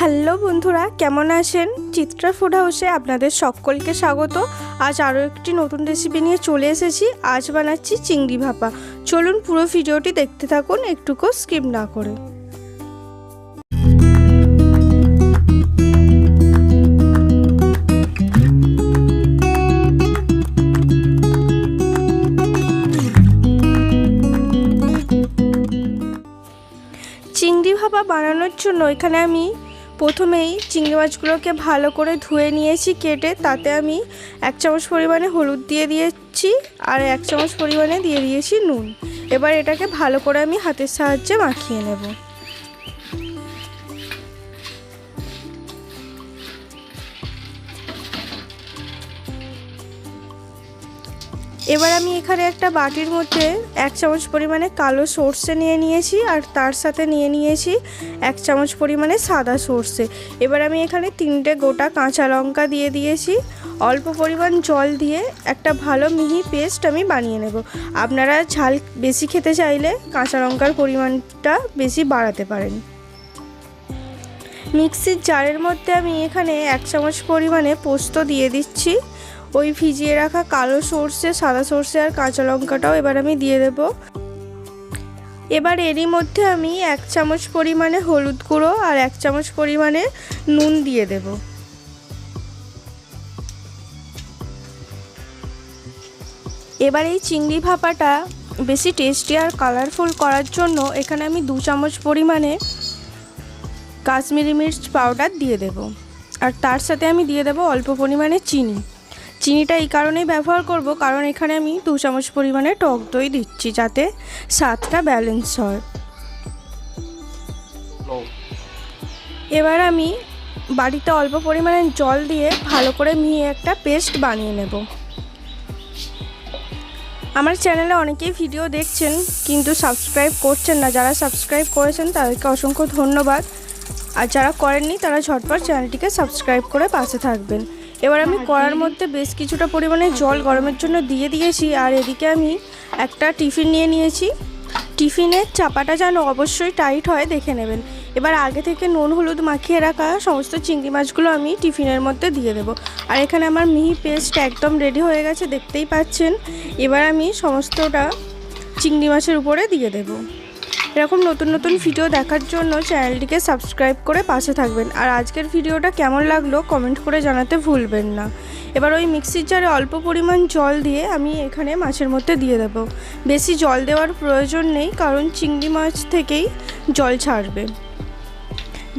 Hello বন্ধুরা, কেমন আছেন? চিত্রা ফুড হাউসে আপনাদের সকলকে স্বাগত। আজ আরও একটি নতুন রেসিপি নিয়ে চলে এসেছি। আজ বানাচ্ছি চিংড়ি ভাপা। চলুন পুরো ভিডিওটি দেখতে থাকুন, একটুকু স্কিপ না করে। চিংড়ি ভাপা বানানোর জন্য এখানে আমি প্রথমেই চিংড়ি মাছগুলোকে ভালো করে ধুয়ে নিয়েছি কেটে, তাতে আমি এক চামচ পরিমাণে হলুদ দিয়ে দিয়েছি আর এক চামচ পরিমাণে দিয়ে দিয়েছি নুন। এবার এটাকে ভালো করে আমি হাতের সাহায্যে মাখিয়ে নেব। এবার আমি এখানে একটা বাটির মধ্যে এক চামচ পরিমাণে কালো সর্ষে নিয়ে নিয়েছি আর তার সাথে নিয়ে নিয়েছি এক চামচ পরিমাণে সাদা সর্ষে। এবার আমি এখানে তিনটে গোটা কাঁচা লঙ্কা দিয়ে দিয়েছি। অল্প পরিমাণ জল দিয়ে একটা ভালো মিহি পেস্ট আমি বানিয়ে নেব। আপনারা ঝাল বেশি খেতে চাইলে কাঁচা লঙ্কার পরিমাণটা বেশি বাড়াতে পারেন। মিক্সির জারের মধ্যে আমি এখানে এক চামচ পরিমাণে পোস্ত দিয়ে দিচ্ছি। ওই ভিজিয়ে রাখা কালো সর্ষে, সাদা সর্ষে আর কাঁচা লঙ্কাটাও এবার আমি দিয়ে দেব। এবার এরই মধ্যে আমি এক চামচ পরিমাণে হলুদ গুঁড়ো আর এক চামচ পরিমাণে নুন দিয়ে দেব। এবার এই চিংড়ি ভাপাটা বেশি টেস্টি আর কালারফুল করার জন্য এখানে আমি দু চামচ পরিমাণে কাশ্মীরি মির্চ পাউডার দিয়ে দেব। আর তার সাথে আমি দিয়ে দেব অল্প পরিমাণে চিনি। চিনিটা এই কারণেই ব্যবহার করব, কারণ এখানে আমি দু চামচ পরিমাণে টক দই দিচ্ছি যাতে স্বাদটা ব্যালেন্স হয়। এবার আমি বাড়িতে অল্প পরিমাণে জল দিয়ে ভালো করে মিহি একটা পেস্ট বানিয়ে নেব। আমার চ্যানেলে অনেকেই ভিডিও দেখছেন, কিন্তু সাবস্ক্রাইব করছেন না। যারা সাবস্ক্রাইব করেছেন, তাদেরকে অসংখ্য ধন্যবাদ। আর যারা করেননি, তারা ঝটপট চ্যানেলটিকে সাবস্ক্রাইব করে পাশে থাকবেন। এবার আমি কড়ার মধ্যে বেশ কিছুটা পরিমাণে জল গরমের জন্য দিয়ে দিয়েছি, আর এদিকে আমি একটা টিফিন নিয়ে নিয়েছি। টিফিনের চাপাটা যেন অবশ্যই টাইট হয়, দেখে নেবেন। এবার আগে থেকে নুন হলুদ মাখিয়ে রাখা সমস্ত চিংড়ি মাছগুলো আমি টিফিনের মধ্যে দিয়ে দেবো। আর এখানে আমার মিহি পেস্ট একদম রেডি হয়ে গেছে, দেখতেই পাচ্ছেন। এবার আমি সমস্তটা চিংড়ি মাছের উপরে দিয়ে দেবো। এরকম নতুন নতুন ভিডিও দেখার জন্য চ্যানেলটিকে সাবস্ক্রাইব করে পাশে থাকবেন। আর আজকের ভিডিওটা কেমন লাগল কমেন্ট করে জানাতে ভুলবেন না। এবার ওই মিক্সির জারে অল্প পরিমাণ জল দিয়ে আমি এখানে মাছের মধ্যে দিয়ে দেব। বেশি জল দেওয়ার প্রয়োজন নেই, কারণ চিংড়ি মাছ থেকেই জল ছাড়বে।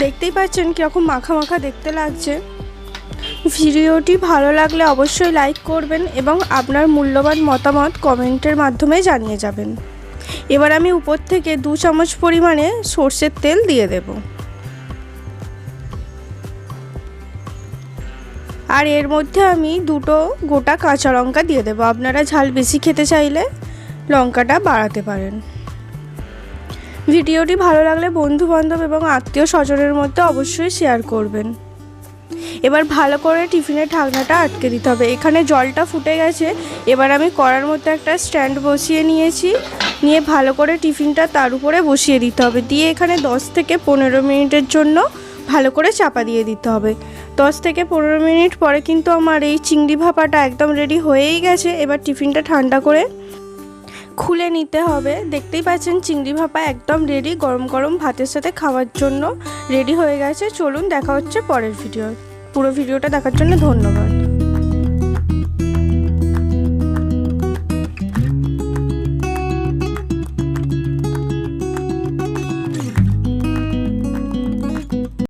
দেখতেই পাচ্ছেন কীরকম মাখা মাখা দেখতে লাগছে। ভিডিওটি ভালো লাগলে অবশ্যই লাইক করবেন এবং আপনার মূল্যবান মতামত কমেন্টের মাধ্যমে জানিয়ে যাবেন। এবার আমি উপর থেকে দু চামচ পরিমাণে সর্ষের তেল দিয়ে দেব। আর এর মধ্যে আমি দুটো গোটা কাঁচা লঙ্কা দিয়ে দেবো। আপনারা ঝাল বেশি খেতে চাইলে লঙ্কাটা বাড়াতে পারেন। ভিডিওটি ভালো লাগলে বন্ধু বান্ধব এবং আত্মীয় স্বজনের মধ্যে অবশ্যই শেয়ার করবেন। এবার ভালো করে টিফিনের ঢাকনাটা আটকে দিতে হবে। এখানে জলটা ফুটে গেছে। এবার আমি কড়ার মধ্যে একটা স্ট্যান্ড বসিয়ে নিয়েছি। নিয়ে ভালো করে টিফিনটা তার উপরে বসিয়ে দিতে হবে। দিয়ে এখানে 10 থেকে পনেরো মিনিটের জন্য ভালো করে চাপা দিয়ে দিতে হবে। 10 থেকে পনেরো মিনিট পরে কিন্তু আমার এই চিংড়ি ভাপাটা একদম রেডি হয়েই গেছে। এবার টিফিনটা ঠান্ডা করে খুলে নিতে হবে। দেখতেই পাচ্ছেন চিংড়ি ভাপা একদম রেডি গরম গরম ভাতের সাথে খাওয়ার জন্য রেডি হয়ে গেছে। চলুন দেখা হচ্ছে পরের ভিডিও পুরো ভিডিওটা দেখার জন্য ধন্যবাদ।